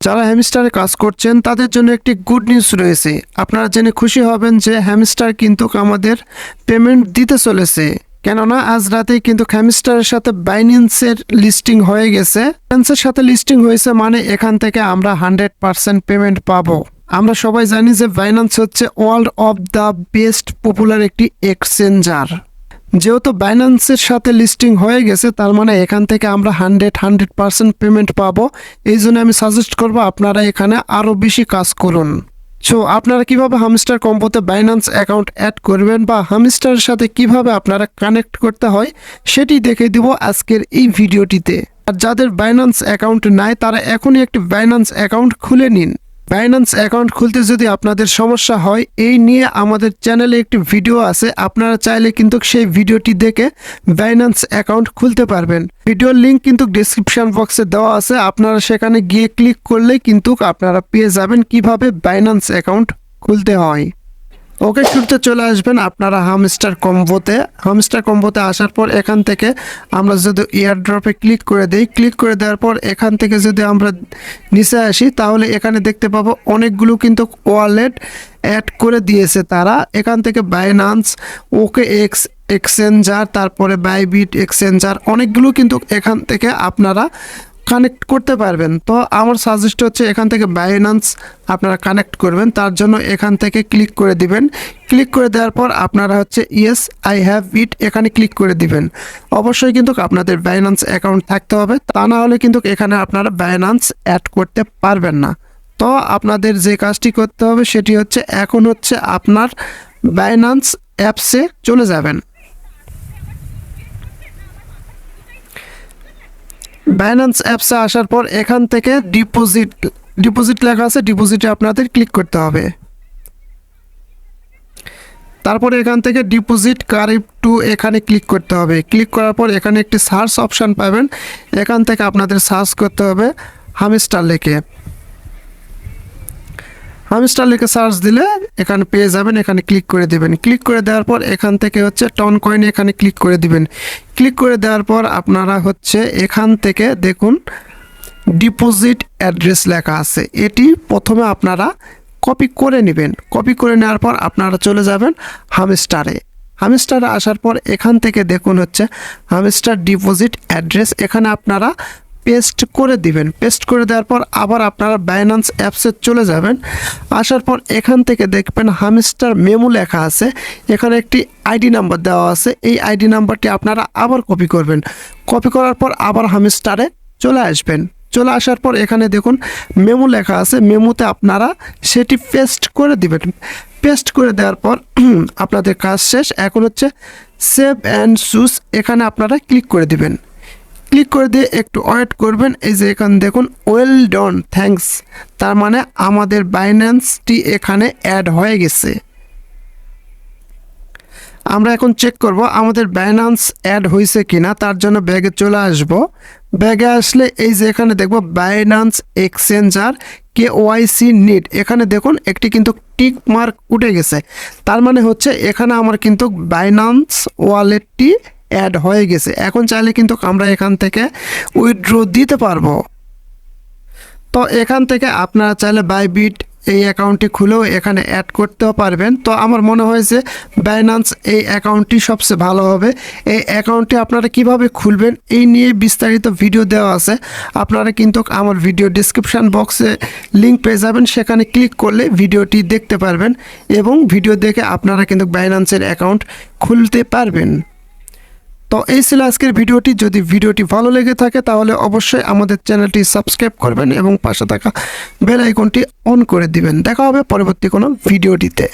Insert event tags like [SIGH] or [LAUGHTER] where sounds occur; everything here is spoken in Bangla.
যারা হ্যামস্টারে কাজ করছেন, তাদের জন্য একটি গুড নিউজ রয়েছে। আপনারা জেনে খুশি হবেন যে হ্যামস্টার কিন্তু আমাদের পেমেন্ট দিতে চলেছে। কেননা, আজ রাতেই কিন্তু হ্যামস্টারের সাথে বাইন্যান্সের লিস্টিং হয়ে গেছে। বাইন্যান্সের সাথে লিস্টিং হয়েছে মানে এখান থেকে আমরা হান্ড্রেড পার্সেন্ট পেমেন্ট পাবো। আমরা সবাই জানি যে বাইন্যান্স হচ্ছে world of the best popular একটি এক্সচেঞ্জার যেহেতু বাইন্যান্সের সাথে লিস্টিং হয়ে গেছে, তার মানে এখান থেকে আমরা হান্ড্রেড হান্ড্রেড পার্সেন্ট পেমেন্ট পাবো। এই জন্য আমি সাজেস্ট করব আপনারা এখানে আরও বেশি কাজ করুন। সো আপনারা কীভাবে হামস্টার কম্পোতে বাইন্যান্স অ্যাকাউন্ট অ্যাড করবেন বা হামস্টারের সাথে কীভাবে আপনারা কানেক্ট করতে হয়, সেটি দেখে দিব আজকের এই ভিডিওটিতে। আর যাদের বাইন্যান্স অ্যাকাউন্ট নাই, তারা এখনই একটি বাইন্যান্স অ্যাকাউন্ট খুলে নিন। বাইন্যান্স অ্যাকাউন্ট খুলতে যদি আপনাদের সমস্যা হয়, এই নিয়ে আমাদের চ্যানেলে একটি ভিডিও আছে। আপনারা চাইলে কিন্তু সেই ভিডিওটি দেখে বাইন্যান্স অ্যাকাউন্ট খুলতে পারবেন। ভিডিওর লিঙ্ক কিন্তু ডিসক্রিপশান বক্সে দেওয়া আছে। আপনারা সেখানে গিয়ে ক্লিক করলেই কিন্তু আপনারা পেয়ে যাবেন কীভাবে বাইন্যান্স অ্যাকাউন্ট খুলতে হয়। ওকে শুরুতে চলে আসবেন আপনারা হামস্টার কম্বোতে হামস্টার কম্বোতে আসার পর এখান থেকে আমরা যদি এয়ার ড্রপে ক্লিক করে দেই ক্লিক করে দেওয়ার পর এখান থেকে যদি আমরা নিচে আসি, তাহলে এখানে দেখতে পাবো অনেকগুলো কিন্তু ওয়ালেট অ্যাড করে দিয়েছে তারা। এখান থেকে বাইনান্স ওকে এক্স এক্সচেঞ্জার তারপরে বাইবিট এক্সচেঞ্জার অনেকগুলো কিন্তু এখান থেকে আপনারা কানেক্ট করতে পারবেন। তো আমার সাজেস্ট হচ্ছে এখান থেকে বাইনান্স আপনারা কানেক্ট করবেন। তার জন্য এখান থেকে ক্লিক করে দিবেন। ক্লিক করে দেওয়ার পর আপনারা হচ্ছে ইয়েস আই হ্যাভ ইট এখানে ক্লিক করে দিবেন। অবশ্যই কিন্তু আপনাদের বাইনান্স অ্যাকাউন্ট থাকতে হবে। তা না হলে কিন্তু এখানে আপনারা বাইনান্স অ্যাড করতে পারবেন না। তো আপনাদের যে কাজটি করতে হবে সেটি হচ্ছে, এখন হচ্ছে আপনার বাইনান্স অ্যাপসে চলে যাবেন। বাইন্যান্স অ্যাপসে আসার পর এখান থেকে ডিপোজিট ডিপোজিট লেখা আছে ডিপোজিটে আপনাদের ক্লিক করতে হবে। তারপর এখান থেকে ডিপোজিট কারিপ টু এখানে ক্লিক করতে হবে। ক্লিক করার পর এখানে একটি সার্চ অপশান পাবেন। এখান থেকে আপনাদের সার্চ করতে হবে হামিস্টার লেখে। হামিস্টার লিখে সার্চ দিলে এখানে পেয়ে যাবেন, এখানে ক্লিক করে দেবেন। ক্লিক করে দেওয়ার পর এখান থেকে হচ্ছে টন কয়েন এখানে ক্লিক করে দিবেন। ক্লিক করে দেওয়ার পর আপনারা হচ্ছে এখান থেকে দেখুন, ডিপোজিট অ্যাড্রেস লেখা আছে। এটি প্রথমে আপনারা কপি করে নেবেন। কপি করে নেওয়ার পর আপনারা চলে যাবেন হামস্টারে। হামস্টারে আসার পর এখান থেকে দেখুন হচ্ছে হামস্টার ডিপোজিট অ্যাড্রেস। এখানে আপনারা পেস্ট করে দিবেন। পেস্ট করে দেওয়ার পর আবার আপনারা বাইন্যান্স অ্যাপসে চলে যাবেন। আসার পর এখান থেকে দেখবেন হামস্টার মেমো লেখা আছে। এখানে একটি আইডি নাম্বার দেওয়া আছে। এই আইডি নাম্বারটি আপনারা আবার কপি করবেন। কপি করার পর আবার হামস্টারে চলে আসবেন। চলে আসার পর এখানে দেখুন মেমো লেখা আছে। মেমোতে আপনারা সেটি পেস্ট করে দিবেন। পেস্ট করে দেওয়ার পর [CLEARS THROAT] আপনাদের কাজ শেষ। এখন হচ্ছে সেভ অ্যান্ড চুজ এখানে আপনারা ক্লিক করে দিবেন। ক্লিক করে দিয়ে একটু ওয়েট করবেন। এই যে এখানে দেখুন ওয়েল ডন থ্যাঙ্কস তার মানে আমাদের বাইন্যান্সটি এখানে অ্যাড হয়ে গেছে। আমরা এখন চেক করব আমাদের বাইন্যান্স অ্যাড হয়েছে কিনা, তার জন্য ব্যাগে চলে আসব। ব্যাগে আসলে এই যে এখানে দেখব Binance exchanger K Y C need এখানে দেখুন, একটি কিন্তু টিক মার্ক উঠে গেছে। তার মানে হচ্ছে এখানে আমার কিন্তু বাইন্যান্স ওয়ালেটটি অ্যাড হয়ে গেছে। এখন চাইলে কিন্তু আমরা এখান থেকে উইথড্র দিতে পারব। তো এখান থেকে আপনারা চাইলে বাইবিট এই অ্যাকাউন্টটি খুলেও এখানে অ্যাড করতেও পারবেন। তো আমার মনে হয়েছে বাইন্যান্স এই অ্যাকাউন্টটি সবচেয়ে ভালো হবে। এই অ্যাকাউন্টটি আপনারা কীভাবে খুলবেন এই নিয়ে বিস্তারিত ভিডিও দেওয়া আছে। আপনারা কিন্তু আমার ভিডিও ডিসক্রিপশান বক্সে লিঙ্ক পেয়ে যাবেন। সেখানে ক্লিক করলে ভিডিওটি দেখতে পারবেন এবং ভিডিও দেখে আপনারা কিন্তু বাইন্যান্সের অ্যাকাউন্ট খুলতে পারবেন। তো এই ছিল আজকের ভিডিওটি। যদি ভিডিওটি ভালো লেগে থাকে, তাহলে অবশ্যই আমাদের চ্যানেলটি সাবস্ক্রাইব করবেন এবং পাশে থাকা বেল আইকনটি অন করে দিবেন। দেখা হবে পরবর্তী কোনো ভিডিওটিতে।